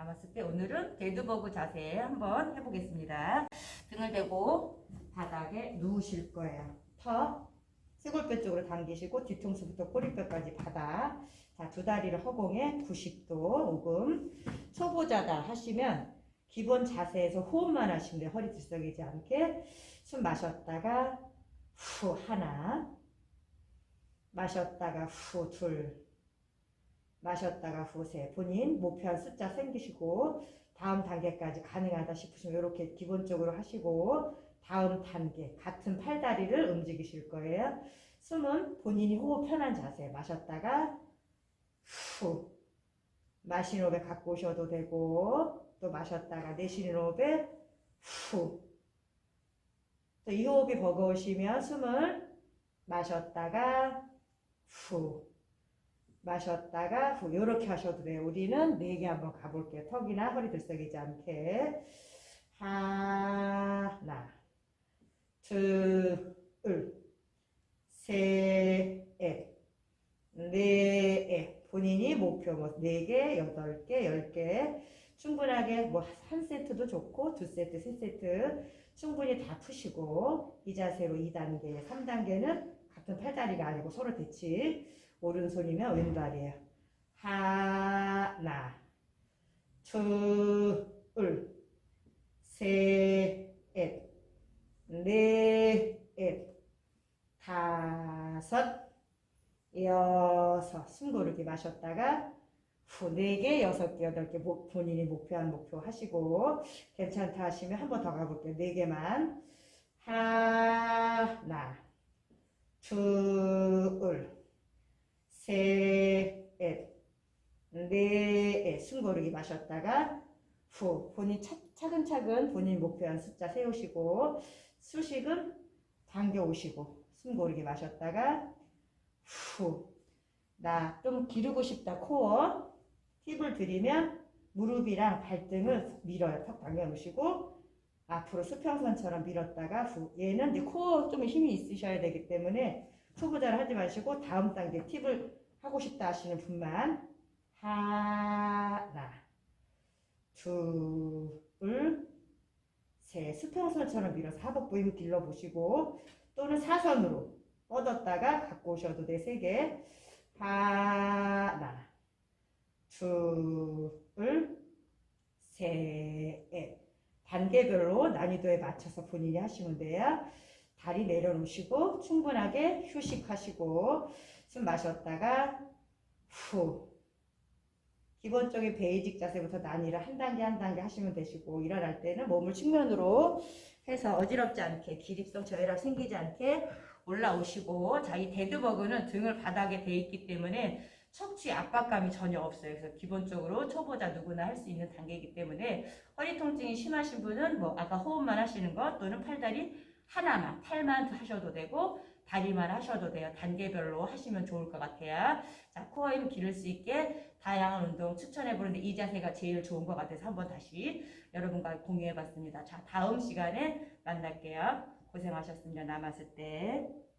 남았을 때 오늘은 데드버그 자세 한번 해보겠습니다. 등을 대고 바닥에 누우실 거예요. 터 쇄골뼈 쪽으로 당기시고 뒤통수부터 꼬리뼈까지 바닥. 자, 두 다리를 허공에 90도 오금. 초보자다 하시면 기본 자세에서 호흡만 하시면 돼요. 허리 들썩이지 않게. 숨 마셨다가 후 하나. 마셨다가 후 둘. 마셨다가 후 세. 본인 목표한 숫자 생기시고 다음 단계까지 가능하다 싶으시면 이렇게 기본적으로 하시고 다음 단계 같은 팔다리를 움직이실 거예요. 숨은 본인이 호흡 편한 자세 마셨다가 후 마시는 호흡에 갖고 오셔도 되고 또 마셨다가 내쉬는 호흡에 후또이 호흡이 버거우시면 숨을 마셨다가 후 마셨다가 후 이렇게 하셔도 돼요. 우리는 네 개 한번 가볼게요. 턱이나 허리 들썩이지 않게 하나 둘, 셋, 넷. 본인이 목표 뭐 4개, 8개, 10개. 충분하게 뭐 한 세트도 좋고 두 세트, 세 세트 충분히 다 푸시고 이 자세로 2단계, 3단계는 같은 팔다리가 아니고 서로 대치. 오른손이면 왼발이에요. 하나, 둘, 셋, 넷, 다섯, 여섯. 숨 고르기 마셨다가 후네 개, 여섯 개, 여덟 개 목- 본인이 목표한 목표 하시고 괜찮다 하시면 한 번 더 가볼게요. 네 개만 하나, 둘, 셋, 넷. 숨 고르기 마셨다가 후 본인 차, 차근차근 본인 목표한 숫자 세우시고 수식은 당겨 오시고 숨 고르게 마셨다가 후. 나 좀 기르고 싶다 코어 팁을 드리면 무릎이랑 발등을 밀어요. 턱 당겨 놓으시고 앞으로 수평선처럼 밀었다가 후. 얘는 이제 코어 좀 힘이 있으셔야 되기 때문에 초보자를 하지 마시고 다음 단계 팁을 하고 싶다 하시는 분만 하나 둘 셋. 수평선처럼 밀어서 하복부 힘 길러보시고 또는 사선으로 뻗었다가 갖고 오셔도 돼. 세 개. 하나, 둘, 셋. 단계별로 난이도에 맞춰서 본인이 하시면 돼요. 다리 내려놓으시고 충분하게 휴식하시고 숨 마셨다가 후. 기본적인 베이직 자세부터 난이를 한 단계 한 단계 하시면 되시고 일어날 때는 몸을 측면으로 해서 어지럽지 않게 기립성 저혈압 생기지 않게 올라오시고 자이 데드버그는 등을 바닥에 대 있기 때문에 척추 압박감이 전혀 없어요. 그래서 기본적으로 초보자 누구나 할 수 있는 단계이기 때문에 허리 통증이 심하신 분은 뭐 아까 호흡만 하시는 것 또는 팔다리 하나만 팔만 하셔도 되고 다리만 하셔도 돼요. 단계별로 하시면 좋을 것 같아요. 자 코어 힘 기를 수 있게 다양한 운동 추천해 보는데 이 자세가 제일 좋은 것 같아서 한번 다시 여러분과 공유해 봤습니다. 자 다음 시간에 만날게요. 고생하셨습니다. 남았을 때.